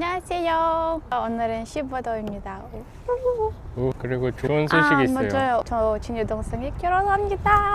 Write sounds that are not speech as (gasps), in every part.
안녕하세요. 오늘은 15도입니다. 오, 그리고 좋은 소식이 아, 있어요. 맞아요. 저 친유 동생이 결혼합니다.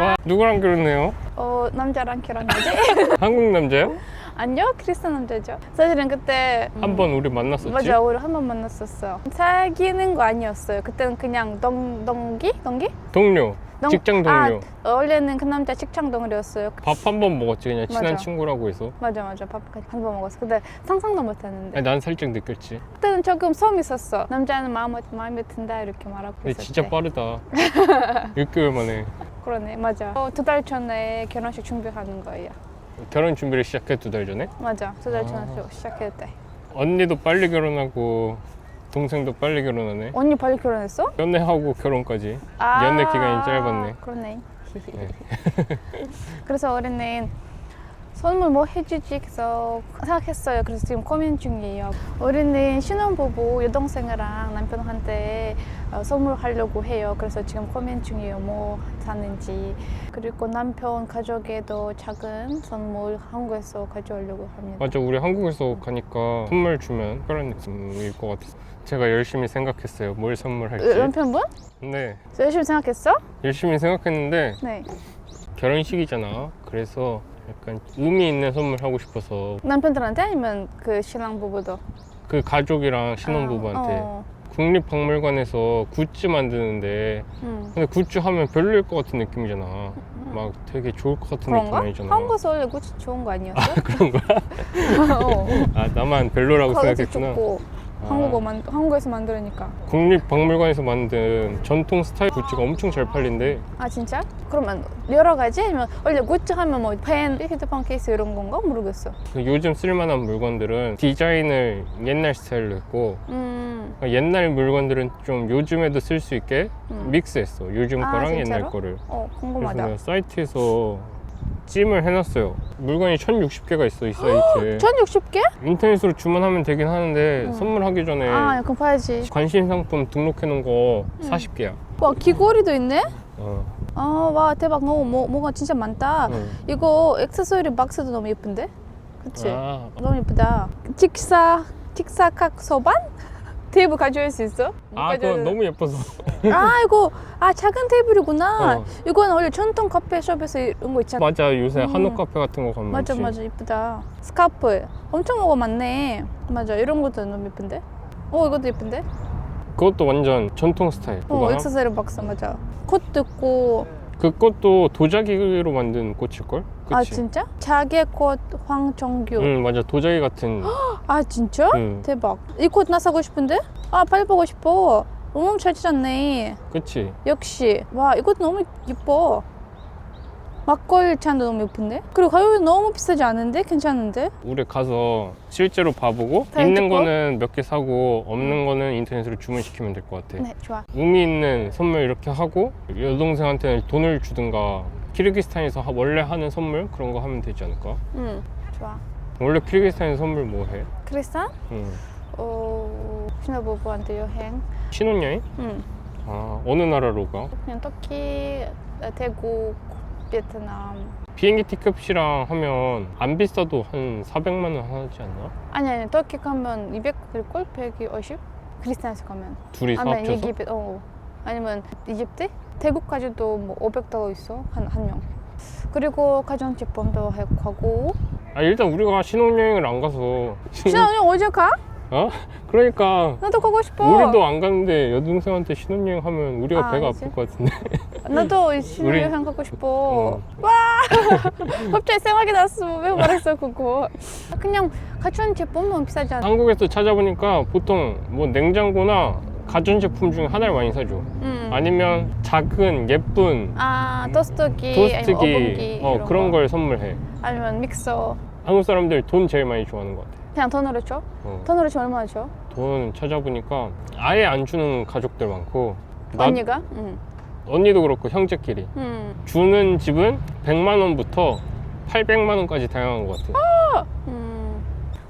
와, 누구랑 결혼해요? 어, 남자랑 결혼하지? (laughs) 한국 남자요? 아니요, 크리스찬 남자죠. 사실은 그때 음, 한 번 우리 만났었지? 맞아, 우리 한 번 만났었어요. 사귀는 거 아니었어요. 그때는 그냥 동 동기, 동기? 동료, 동- 직장 동료. 아, 원래는 그 남자 직장 동료였어요. 밥 한 번 먹었지 그냥 친한 맞아. 친구라고 해서. 맞아, 맞아. 밥까지 한번 먹었어. 근데 상상도 못했는데. 아니, 난 살짝 느꼈지. 그때는 조금 섬 있었어. 남자는 마음에 마음에 든다 이렇게 말하고 근데 있었대. 진짜 빠르다. (laughs) 6개월 만에 그러네, 맞아. 어, 두달 전에 결혼식 준비하는 거예요. 결혼 준비를 시작해 두 달 전에. 맞아, 두달 아. 전에 시작했대. 언니도 빨리 결혼하고 동생도 빨리 결혼하네. 언니 빨리 결혼했어? 연애하고 결혼까지. 아, 연애 기간이 짧았네. 그러네. 네. (laughs) 그래서 우리는 선물 뭐 해주지 해서 생각했어요. 그래서 지금 고민 중이에요. 우리는 신혼부부 여동생이랑 남편한테 어, 선물하려고 해요. 그래서 지금 고민 중이에요. 뭐 사는지. 그리고 남편 가족에도 작은 선물 한국에서 가져오려고 합니다. 맞아, 우리 한국에서 가니까 선물 주면 그런 느낌일 것 같아서 제가 열심히 생각했어요. 뭘 선물할지. 남편분? 네, 열심히 생각했어? 열심히 생각했는데 네. 결혼식이잖아. 그래서 약간 의미 있는 선물 하고 싶어서 남편들한테 아니면 그 신랑 부부도? 그 가족이랑 신혼부부한테 어, 국립박물관에서 굿즈 만드는데 음. 근데 굿즈 하면 별로일 것 같은 느낌이잖아. 막 되게 좋을 것 같은 느낌 그런가? 아니잖아. 한국에서 원래 굿즈 좋은 거 아니었어? (laughs) 그런 거야? (laughs) 어. 아 나만 별로라고 가격이 생각했구나. 좋고 아. 한국어 만 한국에서 만들으니까. 국립박물관에서 만든 전통 스타일 굿즈가 엄청 잘 팔린대. 아 진짜? 그러면 여러 가지 아니면 원래 굿즈 하면 뭐 펜, 휴대폰 케이스 이런 건가 모르겠어. 그 요즘 쓸만한 물건들은 디자인을 옛날 스타일로 했고 음. 옛날 물건들은 좀 요즘에도 쓸 수 있게 음. 믹스했어. 요즘 아, 거랑 진짜로? 옛날 거를. 어 그래서 궁금하다. 내가 사이트에서 찜을 해놨어요. 물건이 1060개가 있어 이 사이트에. 1,060개? 인터넷으로 주문하면 되긴 하는데 응. 선물하기 전에 아 약간 봐야지. 관심 상품 등록해놓은 거 40개야. 와 귀걸이도 있네? 어. 아 와 대박 너무 뭐, 뭐가 진짜 많다. 응. 이거 액세서리 박스도 너무 예쁜데? 그치? 아, 너무 예쁘다. 직사 직사각 소반? 테이블 가져올 수 있어? 못아 그거 가져올- 너무 예뻐서. 아 이거 아 작은 테이블이구나. 어. 이거는 원래 전통 커피숍에서 이런 거 있잖아. 맞아 요새 음. 한옥 카페 같은 거 가면 맞아. 맞아 이쁘다. 스카프 엄청 뭐가 많네. 맞아 이런 것도 너무 예쁜데. 어 이것도 예쁜데. 그것도 완전 전통 스타일. 어 그거 액세서리 박스 맞아. 콧도 있고. 그것도 도자기로 만든 꽃일걸? 그치? 아 진짜? 자개 꽃 황정규. 응 맞아 도자기 같은 (gasps) 아 진짜? 응 대박. 이 꽃 나 사고 싶은데? 아 빨리 보고 싶어. 너무 잘 찾았네. 그치 역시 와 이것도 너무 예뻐. 막걸리 잔도 너무 예쁜데? 그리고 가격이 너무 비싸지 않은데? 괜찮은데? 우리 가서 실제로 봐보고 다 있는 듣고? 거는 몇 개 사고 없는 거는 인터넷으로 주문시키면 될 것 같아 네 좋아. 의미 있는 선물 이렇게 하고 여동생한테는 돈을 주든가 키르기스탄에서 하- 원래 하는 선물 그런 거 하면 되지 않을까? 응 좋아. 원래 키르기스탄에서 선물 뭐 해? 크리스탄? 응. 어 신혼부부한테 여행. 신혼여행? 응. 아 어느 나라로 가? 그냥 터키, 태국, 베트남. 비행기 티켓이랑 하면 안 비싸도 한 400만 원 하지 않나? 아니 아니 터키 가면 200 될걸? 150? 크리스탄에서 가면. 둘이서 아니면 합쳐서? 이집트. 어. 아니면 이집트? 태국까지도 뭐 500달러 있어 한한 명. 그리고 가전제품도 해- 하고. 아 일단 우리가 신혼여행을 안 가서 신혼여행 어제 가? 어? 그러니까 나도 가고 싶어. 우리도 안 가는데 여동생한테 신혼여행 하면 우리가 아, 배가 알지. 아플 것 같은데 (laughs) 나도 신혼여행 가고 싶어. 어. (laughs) 갑자기 생각이 났어. 왜 말했어 그거? 그냥 가전제품 너무 비싸잖아. 한국에서 찾아보니까 보통 뭐 냉장고나 가전제품 중에 하나를 많이 사줘 음. 아니면 작은 예쁜 아 토스트기, 아니면 오븐기 어, 이런 그런 거. 걸 선물해 아니면 믹서 한국 사람들 돈 제일 많이 좋아하는 것 같아 그냥 돈으로 줘? 어. 돈으로 줘 얼마나 줘? 돈 찾아보니까 아예 안 주는 가족들 많고 나- 언니가? 응. 언니도 그렇고 형제끼리 응. 주는 집은 100만 원부터 800만 원까지 다양한 것 같아 음.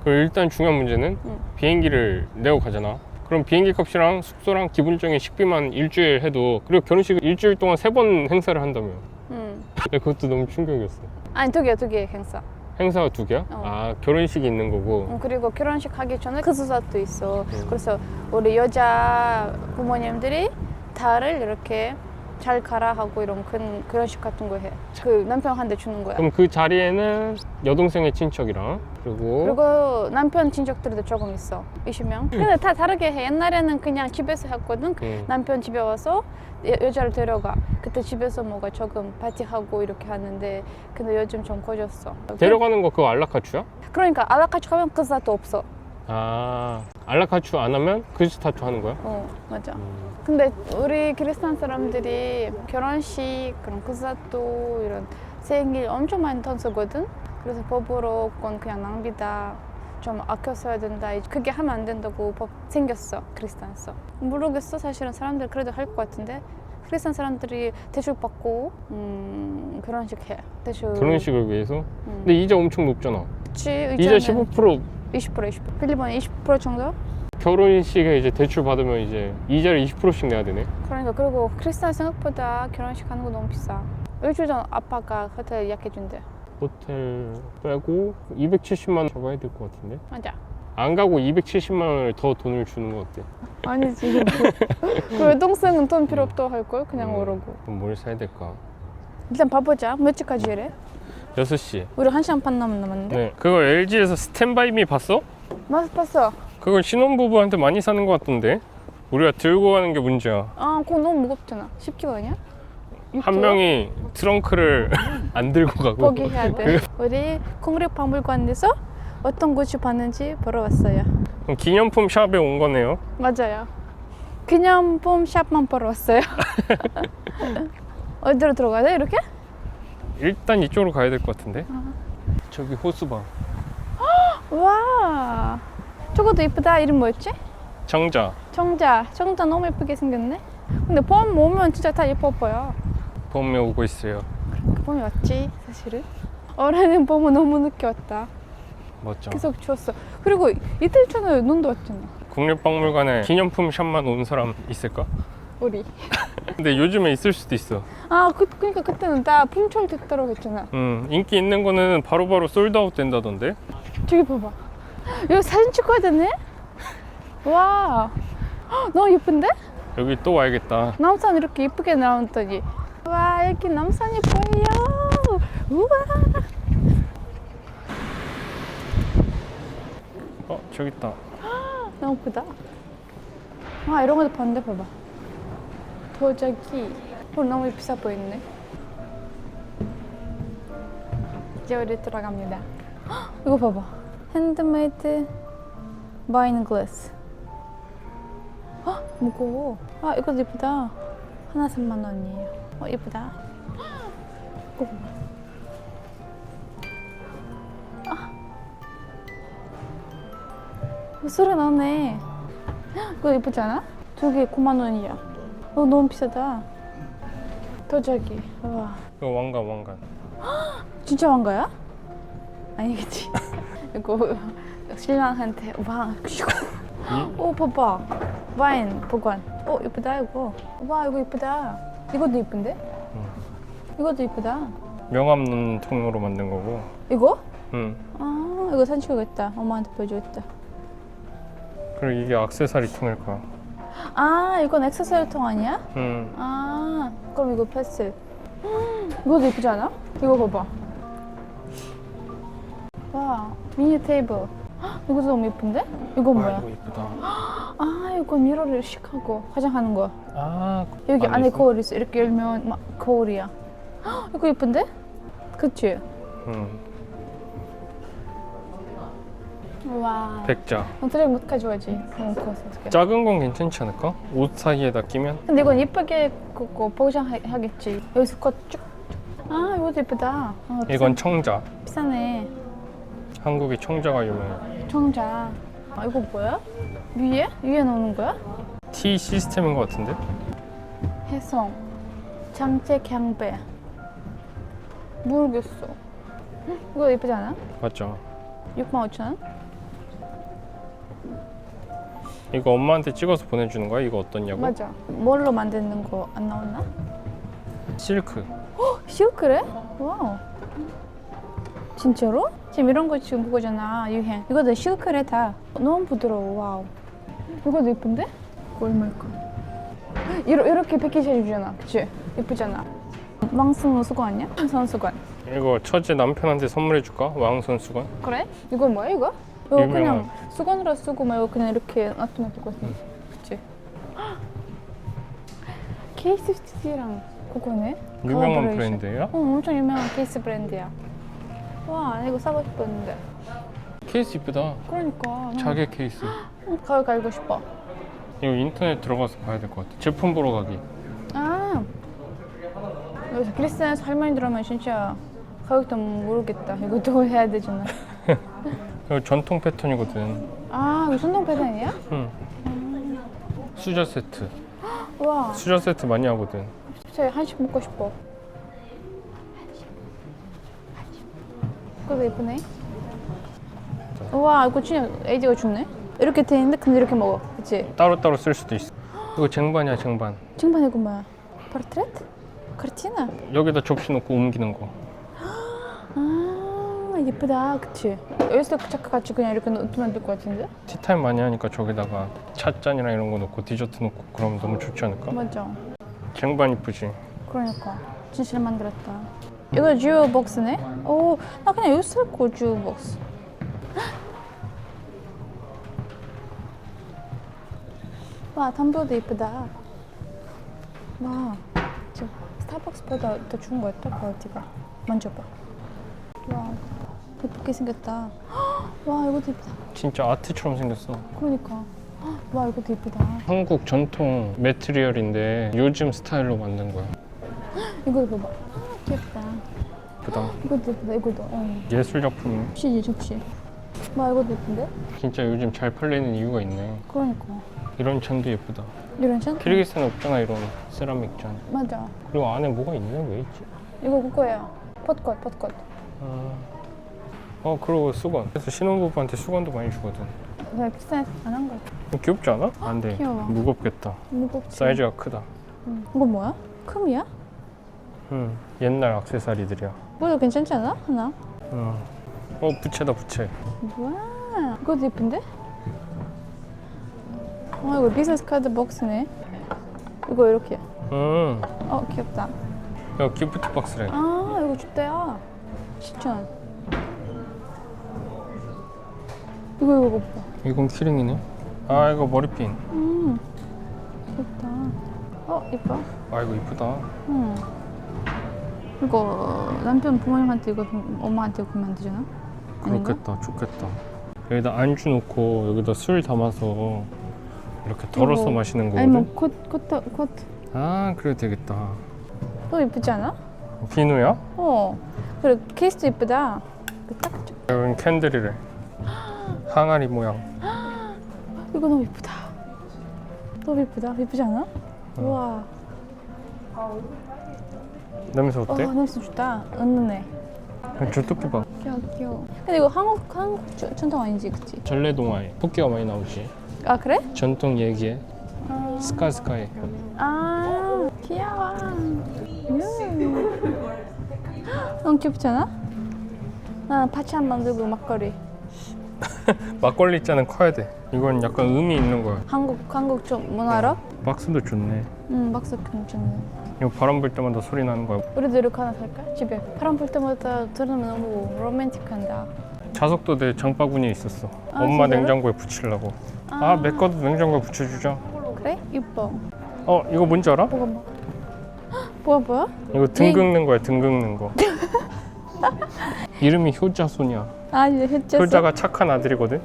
그리고 일단 중요한 문제는 응. 비행기를 내고 가잖아. 그럼 비행기 값이랑 숙소랑 기본적인 식비만 일주일 해도 그리고 결혼식을 일주일 동안 세 번 행사를 한다며. 응. 근데 그것도 너무 충격이었어. 아니 두 개, 두 개 행사. 행사가 두 개야? 어. 아 결혼식이 있는 거고. 음, 그리고 결혼식 하기 전에 그 수사도 있어. 음. 그래서 우리 여자 부모님들이 달을 이렇게 잘 가라 하고 이런 큰 결혼식 같은 거 해. 그 남편한테 주는 거야. 그럼 그 자리에는 여동생의 친척이랑 그리고, 그리고 남편 친척들도 조금 있어. 20명. 근데 다 다르게 해. 옛날에는 그냥 집에서 했거든. 음, 남편 집에 와서 여, 여자를 데려가. 그때 집에서 뭐가 조금 파티하고 이렇게 하는데 근데 요즘 좀 커졌어. 데려가는 거 그거 알라카추야? 그러니까 알라카치 가면 그 사도 없어. 아 알라카추 안 하면 그지타추 하는 거야? 어 맞아. 음. 근데 우리 크리스찬 사람들이 결혼식 그런 그사또 이런 생일 엄청 많이 돈 쓰거든. 그래서 법으로 그건 그냥 낭비다. 좀 아껴 써야 된다. 그게 하면 안 된다고 법 생겼어. 크리스찬에서. 모르겠어. 사실은 사람들 그래도 할 것 같은데. 크리스찬 사람들이 대출 받고 음, 결혼식 해. 대출. 결혼식을 위해서? 음. 근데 이자 엄청 높잖아. 그치, 이자 이자는 15% 20% 20%. 필리핀 20% 정도? 결혼식에 이제 대출 받으면 이제 이자를 20%씩 내야 되네. 그러니까 그리고 크리스찬 생각보다 결혼식 하는 거 너무 비싸. 일주일 전 아빠가 호텔 예약해준대. 호텔 빼고 270만 원 잡아야 될 것 같은데. 맞아. 안 가고 270만 원을 더 돈을 주는 거 어때? 아니지. (laughs) 그 여동생은 돈 필요 없다고 할걸 그냥 음. 오르고. 그럼 뭘 사야 될까? 일단 봐보자. 몇 시까지 이래? 6시. 우리 한 시간 반 남- 남았는데. 네. 그거 LG에서 스탠바이미 봤어? 맞 봤어. 그걸 신혼부부한테 많이 사는 것 같던데. 우리가 들고 가는 게 문제야. 아, 그거 너무 무겁잖아. 10kg 아니야? 한 6kg? 명이 트렁크를 (laughs) 안 들고 가고. 포기해야 돼. 우리 콩그레 박물관에서 어떤 곳이 봤는지 보러 왔어요. 그럼 기념품 샵에 온 거네요. 맞아요. 기념품 샵만 보러 왔어요. (laughs) 어디로 들어가야 돼? 이렇게? 일단 이쪽으로 가야 될 것 같은데. 저기 호수방. 와, 저것도 이쁘다. 이름 뭐였지? 정자. 정자. 정자 너무 예쁘게 생겼네. 근데 봄 오면 진짜 다 예뻐 보여. 봄에 오고 있어요. 봄이 왔지, 사실은. 올해는 봄은 너무 늦게 왔다. 멋져. 계속 추웠어. 그리고 이틀 전에 눈도 왔잖아. 국립박물관에 기념품 샵만 온 사람 있을까? 우리. (laughs) 근데 요즘에 있을 수도 있어. 아, 그, 그러니까 그때는 다 풍철 됐다고 했잖아. 음, 인기 있는 거는 바로바로 솔드아웃 된다던데. 저기 봐봐. 여기 사진 찍어야 되네? 와, 헉, 너무 예쁜데? 여기 또 와야겠다. 남산 이렇게 예쁘게 나왔더니. 와, 여기 남산이 보여. 우와. 어, 저기 있다. 너무 예쁘다. 아, 이런 것도 봤는데 봐봐. 도자기. 어, 너무 비싸 보이네. 이제 우리 들어갑니다. 헉, (gasps) 이거 봐봐. 핸드메이드 와인 글래스. 아, 무거워. 아, 이것도 예쁘다. 하나 3만 원이에요. 어, 예쁘다. 이거 봐봐. 아. 소리 나네. 헉, (gasps) 이거 예쁘지 않아? 두 개 9만 원이야. 어, 너무 비싸다. 도자기. 와. 이거 왕관, 왕관. (gasps) 진짜 왕가야? 아니겠지. (laughs) 이거 신랑한테 와. 오 봐봐. 와인 보관. 오 예쁘다 이거. 와 이거 예쁘다. 이것도 예쁜데? 이것도 예쁘다. 명함 넣는 통으로 만든 거고. 이거? 음. 아 이거 찍어야겠다. 엄마한테 보여주겠다. 그리고 이게 액세서리 통일 거야. 아 이건 액세서리 통 아니야? 음. 아 그럼 이거 패스. 음, 이것도 예쁘지 않아? 이거 봐봐. 와 미니 테이블. 헉, 이것도 너무 예쁜데? 이건 와, 뭐야? 이거 이쁘다. 아 이거 미러를 씩하고 화장하는 거. 아, 여기 안에 있어? 거울 있어. 이렇게 열면 막 거울이야. 헉, 이거 예쁜데? 그치? 음. 와. 백자. 어떻게 못 가져와지? 너무 커서 어떡해. 작은 건 괜찮지 않을까? 옷 사이에다 끼면? 근데 이건 예쁘게 그거 보장하겠지. 여기서 컷 쭉. 아 이것도 예쁘다. 아, 비싸- 이건 청자. 비싸네. 한국의 청자가 유명해. 청자. 아 이거 뭐야? 위에? 위에 놓는 거야? T 시스템인 것 같은데? 해성. 장제 경배. 모르겠어. 헉, 이거 예쁘지 않아? 맞죠? 6만 5천 원? 이거 엄마한테 찍어서 보내주는 거야? 이거 어떻냐고? 맞아. 뭘로 만드는 거 안 나왔나? 실크. 실크래? 와우. 진짜로? 지금 이런 거 지금 그거잖아 유행. 이거도 실크래 다. 너무 부드러워. 와우. 이거도 예쁜데? 이거 얼마일까? 이러, 이렇게 패키지 해주잖아. 그치? 예쁘잖아. 왕승우 수건 아니야? 선수건. 이거 처제 남편한테 선물해 줄까? 왕손 수건. 그래? 이거 뭐야 이거? 이거 유명한- 그냥 수건으로 쓰고 말고 그냥 이렇게 놔두면 될것 같은데. 그치? (gasps) 케이스 스티랑 그거네? 유명한. 브랜드예요? 어, 엄청 유명한 케이스 브랜드야. 와, 이거 사고 싶었는데. 케이스 이쁘다. 그러니까. 난 자개 케이스. (gasps) 가을 갈고 싶어. 이거 인터넷 들어가서 봐야 될 것 같아. 제품 보러 가기. 아, 여기서 크리스찬에서 할머니 들으면 진짜 가격도 모르겠다. 이것도 해야 되잖아. 이거 전통 패턴이거든. 아, 이거 손동 패턴이야? 응. 수저 세트. (gasps) 와, 수저 세트 많이 하거든. 진짜 한식 먹고 싶어. 그거 예쁘네. 우와, 이거 진짜 에이지가 좋네. 이렇게 돼 있는데 근데 이렇게 먹어. 그치? 따로따로 쓸 수도 있어. 이거 쟁반이야, 쟁반. 쟁반 이거 뭐야? 포트레트? 카르티나? 여기다 접시 놓고 옮기는 거. 아, 예쁘다. 그치? 여기서 같이 그냥 이렇게 놓으면 될 것 같은데? 티타임 많이 하니까 저기다가 찻잔이랑 이런 거 놓고 디저트 놓고 그러면 너무 좋지 않을까? 맞아. 쟁반 이쁘지? 그러니까. 잘 만들었다. 이거 듀오 복스네? 오, 나 그냥 여기 쓸거 듀오 복스. 와, 텀블도 예쁘다. 와, 저 스타벅스보다 더 좋은 것 같다, 퀄리티가. 만져봐. 와, 예쁘게 생겼다. (gasps) 와, 이것도 예쁘다. 진짜 아트처럼 생겼어. 그러니까. (gasps) 와, 이것도 예쁘다. 한국 전통 매트리얼인데 요즘 스타일로 만든 거야. (gasps) 이거 봐봐. 아, 귀엽다. 예쁘다. 이것도 예쁘다, 이것도. 어. 예술 작품. 접시지, 접시. 와, 이것도 예쁜데? 진짜 요즘 잘 팔리는 이유가 있네. 그러니까. 이런 잔도 예쁘다. 이런 짠? 키르기스탄에 없잖아 이런 세라믹 잔. 맞아. 그리고 안에 뭐가 있네? 왜 있지? 이거 그거야. 폿꽃, 폿꽃. 아... 어 그리고 수건. 그래서 신혼부부한테 수건도 많이 주거든. 그냥 비싼 안한 거. 귀엽지 않아? 안 돼. 귀여워. 무겁겠다. 무겁지. 사이즈가 크다. 응. 이거 뭐야? 크미야? 응. 옛날 액세서리들이야. 이것도 괜찮지 않아? 하나? 응. 어 부채다 부채. 와, 이것도 예쁜데? 어, 이거 비즈니스 카드 박스네. 이거 이렇게. 응. 어, 귀엽다. 이거 기프트 박스래. 아, 이거 좋대요. 10천. 이거 이거 봐. 이건 키링이네. 아 이거 머리핀. 음, 귀엽다. 어, 이뻐. 아 이거 이쁘다. 응. 이거 남편 부모님한테 이거 좀 엄마한테 안 되잖아? 그렇겠다. 좋겠다. 여기다 안주 놓고 여기다 술 담아서 이렇게 덜어서 이거 마시는 거거든. 아니면 콧, 콧, 콧. 아 그래도 되겠다. 또 이쁘지 않아? 비누야? 어. 그리고 케이스도 이쁘다. 딱 줘. 여긴 캔들이래. 항아리 모양. 이거 너무 이쁘다. 너무 이쁘다. 이쁘지 않아? 우와. 냄새 어, 어때? 냄새 좋다. 은은해. 주토끼 봐. 귀여워, 귀여워. 근데 이거 한국, 한국 주- 전통 아니지, 그치? 전래 동화에 토끼가 많이 나오지. 아, 그래? 전통 얘기에 아, 스카스카에. 아 귀여워. 음. (gasps) 너무 귀엽지 않아? 나 파찬 만들고 막걸리. (laughs) 막걸리 잔은 커야 돼. 이건 약간 의미 있는 거야. 한국 한국 좀 문화로? 박스도 좋네. 응 박스 괜찮네. 이거 바람 불 때마다 소리 나는 거야. 우리도 이렇게 하나 살까? 집에 바람 불 때마다 들으면 너무 로맨틱한다. 자석도 내 장바구니에 있었어. 아, 엄마 진짜로? 냉장고에 붙이려고. 아, 내 거도 냉장고에 붙여주자. 그래? 이뻐. 어, 이거 뭔지 알아? 뭐가 뭐? (gasps) 뭐야 뭐야? 이거 등 네. 긁는 거야, 등 긁는 거. (laughs) 이름이 효자손이야. 아 이제 했죠. 효자가 착한 아들이거든.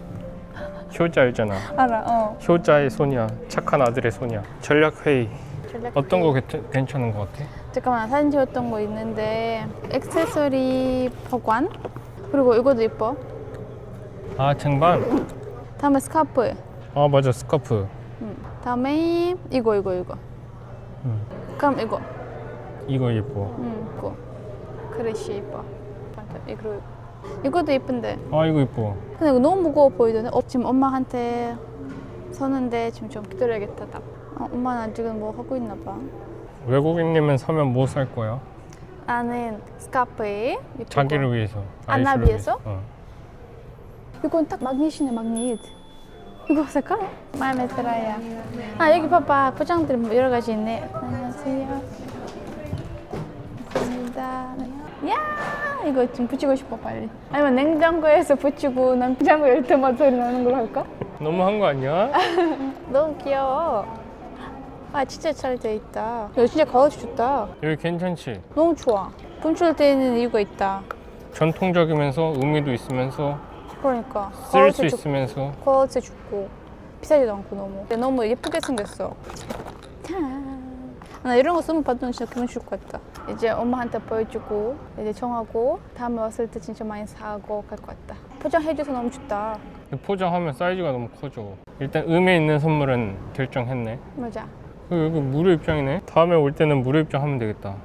효자 알잖아. 알아. 어. 효자의 손이야. 착한 아들의 손이야. 전략 회의. 전략 어떤 거 괜찮- 괜찮은 거 같아? 잠깐만 사진 찍었던 거 있는데 액세서리 보관 그리고 이것도 이뻐. 아, 쟁반. 다음에 스카프. 아, 맞아. 스카프. 음. 다음에 이거 이거 이거. 음. 그럼 이거. 이거 예뻐. 음, 이거. 그릇이 이뻐. 이거 이것도 이쁜데. 아, 이거 예뻐. 근데 이거 너무 무거워 보이던데. 어, 지금 엄마한테 서는데 지금 좀 기다려야겠다. 딱. 어, 엄마는 아직은 뭐 하고 있나 봐. 외국인이면 사면 뭐 살 거야? 나는 스카프에 예쁘고. 자기를 위해서. 안나 아이스를 위해서? 어. 이건 딱 마그넷이네 마그넷. 이거 살까? 마음에 들어요. 아 여기 봐봐 포장들 뭐 여러 가지 있네. 안녕하세요. 감사합니다. 네. 야 이거 좀 붙이고 싶어 빨리. 아니면 냉장고에서 붙이고 냉장고 열 때마다 소리 나는 걸로 할까? 너무 한 거 아니야? (laughs) 너무 귀여워. 아 진짜 잘 돼 있다. 이거 진짜 가격이 좋다. 여기 괜찮지? 너무 좋아. 분출되는 이유가 있다. 전통적이면서 의미도 있으면서 그러니까 쓸 수 있으면서 값어치 좋고 비싸지도 않고 너무. 근데 너무 예쁘게 생겼어. 짠. 나 이런 거 쓰면 받으면 진짜 기분 좋을 것 같다. 이제 엄마한테 보여주고 이제 정하고 다음에 왔을 때 진짜 많이 사고 갈 것 같다. 포장해줘서 너무 좋다. 포장하면 사이즈가 너무 커져. 일단 의미 있는 선물은 결정했네. 맞아. 어, 여기 무료 입장이네. 다음에 올 때는 무료 입장하면 되겠다.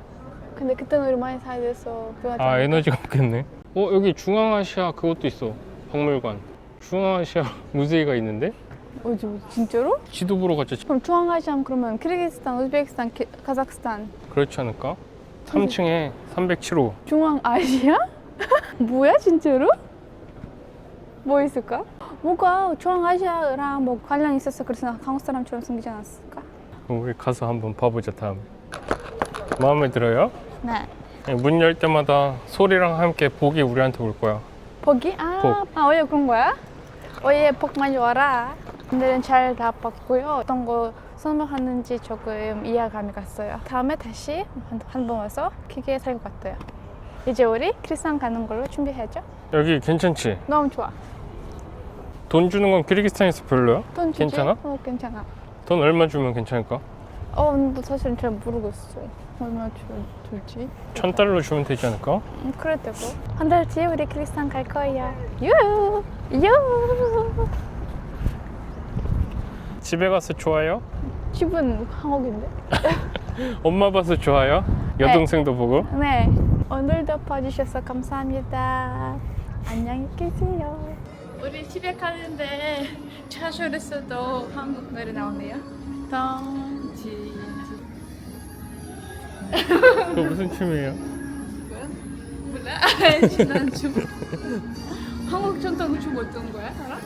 근데 그때는 우리 많이 사야 돼서 아 않을까? 에너지가 없겠네. 어 여기 중앙아시아 그것도 있어. 박물관. 중앙아시아 (laughs) 무제이가 있는데 어디 진짜로? 지도 보러 갔자. 그럼 중앙아시아 그러면 키르기스탄, 우즈베키스탄, 키- 카자흐스탄 그렇지 않을까? 3층에 307호. 중앙아시아? (laughs) 뭐야 진짜로? 뭐 있을까? 뭐가 중앙아시아랑 뭐 관련 있어서 그래서 한국 사람처럼 생기지 않았을까? 우리 가서 한번 봐보자 다음에. 마음에 들어요? 네. 문 열 때마다 소리랑 함께 복이 우리한테 올 거야. 복이? 아, 복. 아 원래 그런 거야? 원래 복 많이 와라. 오늘은 잘 다 봤고요. 어떤 거 선물하는지 조금 이해감이 갔어요. 다음에 다시 한 번 와서 기계 살것 같아요. 이제 우리 크리스탄 가는 걸로 준비해야죠. 여기 괜찮지? 너무 좋아. 돈 주는 건 키르기스탄에서 별로야? 돈 주지? 괜찮아? 어, 괜찮아. 돈 얼마 주면 괜찮을까? 어, 근데 사실은 잘 모르겠어. 얼마 줄, 줄지? 천 달러 주면 되지 않을까? 음, 그래 되고. 한 달 뒤에 우리 크리스탄 갈 거야. 유! 유! 집에 가서 좋아요? 집은 한국인데? (laughs) 엄마 봐서 좋아요? 여동생도 보고? 네. 오늘도 봐주셔서 감사합니다. 안녕히 계세요. 우리 집에 가는데 차쇼에서도 한국 노래 나오네요. 덩지. 그거 무슨 춤이에요? 몰라? (laughs) 지난 춤. 한국 전통 춤 어떤 거야? 알아?